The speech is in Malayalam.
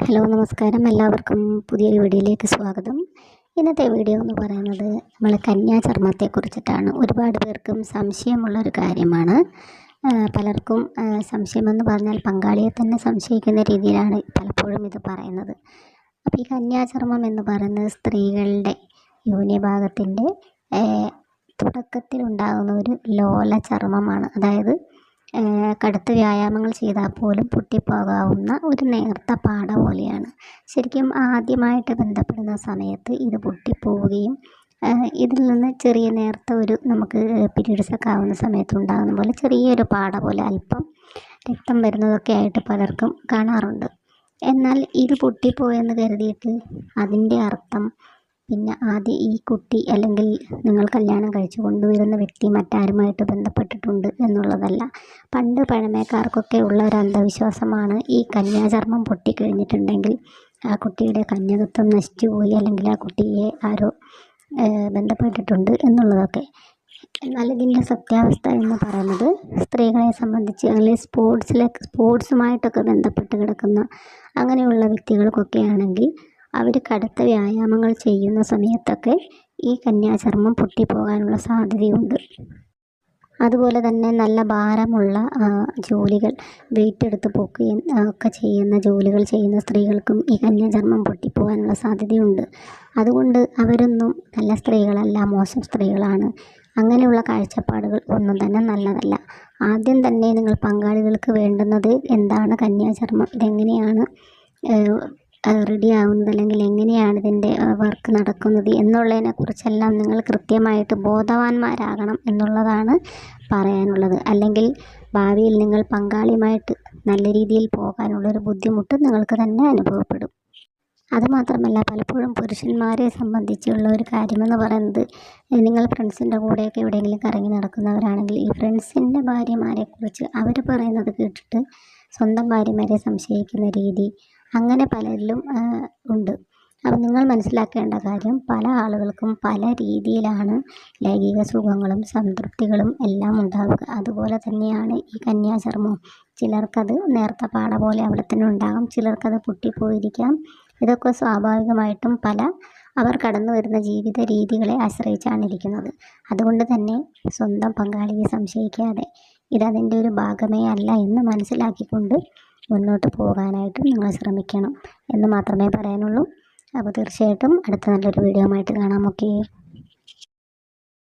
ഹലോ നമസ്കാരം. എല്ലാവർക്കും പുതിയൊരു വീഡിയോയിലേക്ക് സ്വാഗതം. ഇന്നത്തെ വീഡിയോ എന്ന് പറയുന്നത് നമ്മൾ കന്യാചർമ്മത്തെ കുറിച്ചിട്ടാണ് ഒരുപാട് പേർക്കും സംശയമുള്ളൊരു കാര്യമാണ്. പലർക്കും സംശയമെന്ന് പറഞ്ഞാൽ പങ്കാളിയെ തന്നെ സംശയിക്കുന്ന രീതിയിലാണ് പലപ്പോഴും ഇത് പറയുന്നത്. അപ്പോൾ ഈ കന്യാചർമ്മം എന്ന് പറയുന്നത് സ്ത്രീകളുടെ യോനിഭാഗത്തിന്റെ തുടക്കത്തിൽ ഉണ്ടാകുന്ന ഒരു ലോല ചർമ്മമാണ് അതായത് കടുത്ത വ്യായാമങ്ങൾ ചെയ്താൽ പോലും പൊട്ടിപ്പോകാവുന്ന ഒരു നേർത്ത പാട പോലെയാണ്. ശരിക്കും ആദ്യമായിട്ട് ബന്ധപ്പെടുന്ന സമയത്ത് ഇത് പൊട്ടിപ്പോവുകയും ഇതിൽ നിന്ന് ചെറിയ നേർത്ത ഒരു നമുക്ക് പീരീഡ്സ് ഒക്കെ ആവുന്ന സമയത്ത് ഉണ്ടാകുന്ന പോലെ ചെറിയൊരു പാട പോലെ അല്പം രക്തം വരുന്നതൊക്കെ ആയിട്ട് പലർക്കും കാണാറുണ്ട്. എന്നാൽ ഇത് പൊട്ടിപ്പോയെന്ന് കരുതിയിട്ട് അതിന്റെ അർത്ഥം പിന്നെ ആദ്യം ഈ കുട്ടി അല്ലെങ്കിൽ നിങ്ങൾ കല്യാണം കഴിച്ചു കൊണ്ടുവരുന്ന വ്യക്തി മറ്റാരുമായിട്ട് ബന്ധപ്പെട്ടിട്ടുണ്ട് എന്നുള്ളതല്ല. പണ്ട് പഴമക്കാർക്കൊക്കെ ഉള്ള ഒരു അന്ധവിശ്വാസമാണ് ഈ കന്യാചർമ്മം പൊട്ടിക്കഴിഞ്ഞിട്ടുണ്ടെങ്കിൽ ആ കുട്ടിയുടെ കന്യകത്വം നശിച്ചുപോയി അല്ലെങ്കിൽ ആ കുട്ടിയെ ആരോ ബന്ധപ്പെട്ടിട്ടുണ്ട് എന്നുള്ളതൊക്കെ. എന്നാൽ ഇതിന്റെ സത്യാവസ്ഥ എന്ന് പറയുന്നത് സ്ത്രീകളെ സംബന്ധിച്ച് അല്ലെങ്കിൽ സ്പോർട്സിലെ സ്പോർട്സുമായിട്ടൊക്കെ ബന്ധപ്പെട്ട് കിടക്കുന്ന അങ്ങനെയുള്ള വ്യക്തികൾക്കൊക്കെ ആണെങ്കിൽ അവർ കടുത്ത വ്യായാമങ്ങൾ ചെയ്യുന്ന സമയത്തൊക്കെ ഈ കന്യാചർമ്മം പൊട്ടിപ്പോകാനുള്ള സാധ്യതയുണ്ട്. അതുപോലെ തന്നെ നല്ല ഭാരമുള്ള ജോലികൾ വെയിറ്റ് എടുത്ത് പൊക്കുകയും ഒക്കെ ചെയ്യുന്ന ജോലികൾ ചെയ്യുന്ന സ്ത്രീകൾക്കും ഈ കന്യാചർമ്മം പൊട്ടിപ്പോകാനുള്ള സാധ്യതയുണ്ട്. അതുകൊണ്ട് അവരൊന്നും നല്ല സ്ത്രീകളല്ല മോശം സ്ത്രീകളാണ്. അങ്ങനെയുള്ള കാഴ്ചപ്പാടുകൾ ഒന്നും തന്നെ നല്ലതല്ല. ആദ്യം തന്നെ നിങ്ങൾ പങ്കാളികൾക്ക് വേണ്ടുന്നത് എന്താണ്? കന്യാചർമ്മം ഇതെങ്ങനെയാണ്? റെഡി ആവുന്നത് അല്ലെങ്കിൽ എങ്ങനെയാണ് ഇതിന്റെ വർക്ക് നടക്കുന്നത് എന്നുള്ളതിനെ കുറിച്ചെല്ലാം നിങ്ങൾ കൃത്യമായിട്ട് ബോധവാന്മാരാകണം എന്നുള്ളതാണ് പറയാനുള്ളത്. അല്ലെങ്കിൽ ഭാവിയിൽ നിങ്ങൾ പങ്കാളിയുമായിട്ട് നല്ല രീതിയിൽ പോകാനുള്ളൊരു ബുദ്ധിമുട്ട് നിങ്ങൾക്ക് തന്നെ അനുഭവപ്പെടും. അതുമാത്രമല്ല പലപ്പോഴും പുരുഷന്മാരെ സംബന്ധിച്ചുള്ള ഒരു കാര്യമെന്ന് പറയുന്നത് നിങ്ങൾ ഫ്രണ്ട്സിന്റെ കൂടെയൊക്കെ എവിടെയെങ്കിലും കറങ്ങി നടക്കുന്നവരാണെങ്കിൽ ഈ ഫ്രണ്ട്സിന്റെ ഭാര്യമാരെക്കുറിച്ച് അവർ പറയുന്നത് കേട്ടിട്ട് സ്വന്തം ഭാര്യമാരെ സംശയിക്കുന്ന രീതി അങ്ങനെ പലരിലും ഉണ്ട്. അപ്പം നിങ്ങൾ മനസ്സിലാക്കേണ്ട കാര്യം പല ആളുകൾക്കും പല രീതിയിലാണ് ലൈംഗിക സുഖങ്ങളും സംതൃപ്തികളും എല്ലാം ഉണ്ടാവുക. അതുപോലെ തന്നെയാണ് ഈ കന്യാചർമ്മവും. ചിലർക്കത് നേർത്ത പാട പോലെ അവിടെ തന്നെ ഉണ്ടാകും ചിലർക്കത് പൊട്ടിപ്പോയിരിക്കാം. ഇതൊക്കെ സ്വാഭാവികമായിട്ടും പല അവർ കടന്നു വരുന്ന ജീവിത രീതികളെ ആശ്രയിച്ചാണ് ഇരിക്കുന്നത്. അതുകൊണ്ട് തന്നെ സ്വന്തം പങ്കാളിയെ സംശയിക്കാതെ ഇതതിന്റെ ഒരു ഭാഗമേ അല്ല എന്ന് മനസ്സിലാക്കിക്കൊണ്ട് മുന്നോട്ട് പോകാനായിട്ട് നിങ്ങൾ ശ്രമിക്കണം എന്ന് മാത്രമേ പറയാനുള്ളൂ. അപ്പോൾ തീർച്ചയായിട്ടും അടുത്ത നല്ലൊരു വീഡിയോ ആയിട്ട് കാണാം. ഓക്കേ.